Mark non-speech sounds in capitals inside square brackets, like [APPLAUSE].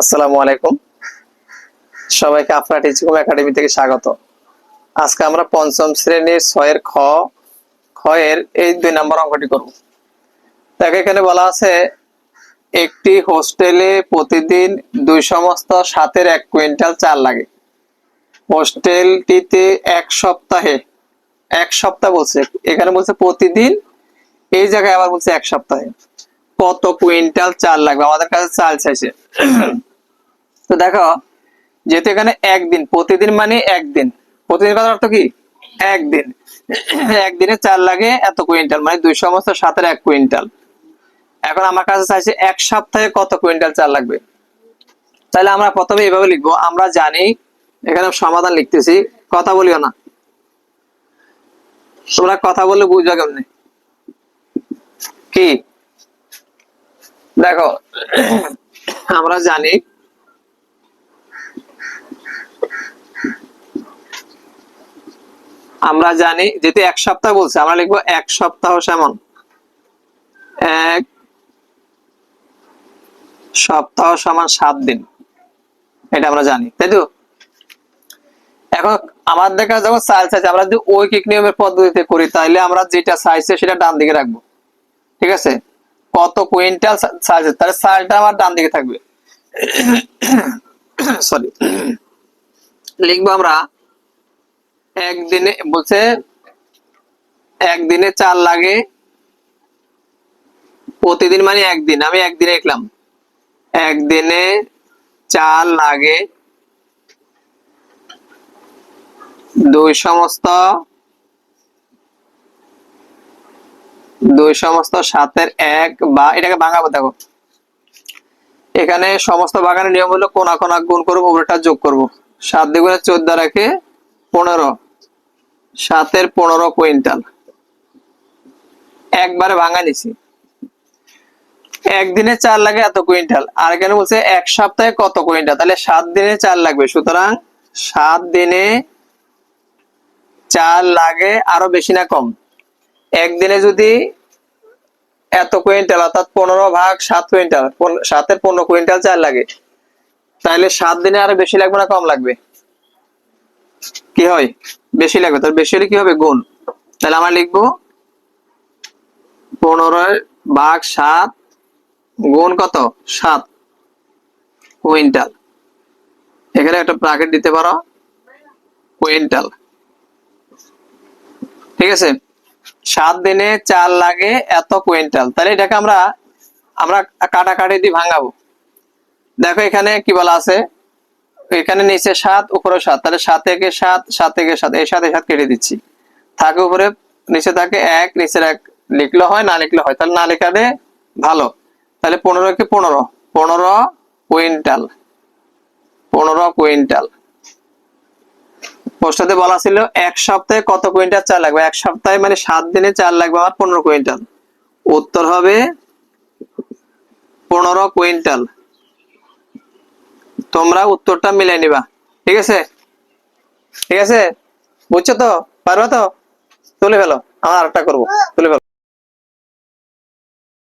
আসসালামু আলাইকুম। সবাইকে আফরা টিচিং একাডেমি থেকে স্বাগত। আজকে আমরা পঞ্চম শ্রেণির ছয়ের খ খ এর এই দুই নম্বর অঙ্কটি করব। দেখো, এখানে বলা আছে, একটি হোস্টেলে প্রতিদিন দুই সমস্ত সাতের এক কুইন্টাল চাল লাগে। হোস্টেলটিতে এক সপ্তাহে, এক সপ্তাহ বলছে, এখানে বলছে প্রতিদিন, এই জায়গায় আবার বলছে এক সপ্তাহে। কত কুইন্টাল চাল লাগবে? আমাদের কাছে চাল চাইছে। [CLEARS THROAT] তো দেখো, যেহেতু এখানে একদিন, প্রতিদিন মানে একদিন। প্রতিদিন কথার অর্থ কি? একদিন। [CLEARS THROAT] একদিনে চাল লাগে এত কুইন্টাল মানে দুই সমস্ত সাতের এক কুইন্টাল। এখন আমার কাছে চাইছে এক সপ্তাহে কত কুইন্টাল চাল লাগবে? তাহলে আমরা প্রথমে এভাবে লিখব, আমরা জানি, এখানে সমাধান লিখতেছি, কথা বলিও না। তোমরা কথা বললে বুঝবে কেমনে? কি? দেখো, আমরা জানি আমরা জানি, যেহেতু এক সপ্তাহ বলছে, আমরা লিখব এক সপ্তাহ সেমন। এক সপ্তাহ সমান সাত দিন। এটা আমরা জানি, তাই তো? এখন আমার দেখা যখন চাইল চাইছে আমরা যদি ঐকিক নিয়মের পদ্ধতিতে করি তাহলে আমরা যেটা চাইছে সেটা ডান দিকে রাখব। ঠিক আছে? কত কুইন্টাল চাইছে তাহলে চালটা আমার ডান দিকে থাকবে। সরি লিখব আমরা, একদিনে বলছে, একদিনে চাল লাগে, প্রতিদিন মানে একদিন, আমি একদিনে লিখলাম। একদিনে চাল লাগে দুই সমস্ত দুই সমস্ত সাতের এক বা, এটাকে ভাঙাবো, দেখো। এখানে সমস্ত বাগানের নিয়ম হলো কোনা কোনা গুণ করব উপরেটা যোগ করব। সাত দ্বিগুণে চোদ্দ রাখে পনেরো। সাতের পনেরো কুইন্টাল। একবারে ভাঙা নিছি। একদিনে চাল লাগে এত কুইন্টাল। আর এখানে বলছে এক সপ্তাহে কত কুইন্টাল? তাহলে সাত দিনে চাল লাগবে। সুতরাং সাত দিনে চাল লাগে আরও বেশি না কম। একদিনে যদি এত কুইন্টাল, অর্থাৎ পনেরো ভাগ সাত কুইন্টাল সাতের পনেরো কুইন্টাল চাল লাগে। তাহলে সাত দিনে আরও বেশি লাগবে না কম লাগবে? কি হয়? বেশি লাগবে, তাহলে বেশি হলে কি হবে? গুণ। তাহলে আমরা লিখব পনেরো ভাগ সাত গুণ কত? সাত কুইন্টাল। এখানে একটা ব্র্যাকেট দিতে পারো। কুইন্টাল। ঠিক আছে? সাত দিনে চাল লাগে এত কুইন্টাল। তাহলে এটাকে আমরা আমরা কাটাকাটি দিয়ে ভাঙাবো। দেখো এখানে কি বলা আছে? এখানে নিচে সাত, উপরে সাত। তাহলে সাত থেকে সাত সাত থেকে সাত। এই সাথে সাত কেটে দিচ্ছি। থাকে উপরে, নিচে থাকে এক, নিচের এক লিখলে হয়, না লিখলে হয়। তাহলে না লেখালে ভালো। তাহলে পনেরো কি পনেরো। পনেরো কুইন্টাল। পনেরো কুইন্টাল। প্রশ্নতে বলা ছিল, এক সপ্তাহে কত কুইন্টাল চাল লাগবে? এক সপ্তাহে মানে সাত দিনে চাল লাগবে আমার পনেরো কুইন্টাল। উত্তর হবে পনেরো কুইন্টাল। তোমরা উত্তরটা মিলে নিবা। ঠিক আছে? ঠিক আছে? বুঝছ তো? পারবা তো? তুলে ফেলো। আমার আরেকটা করব। তুলে ফেলো।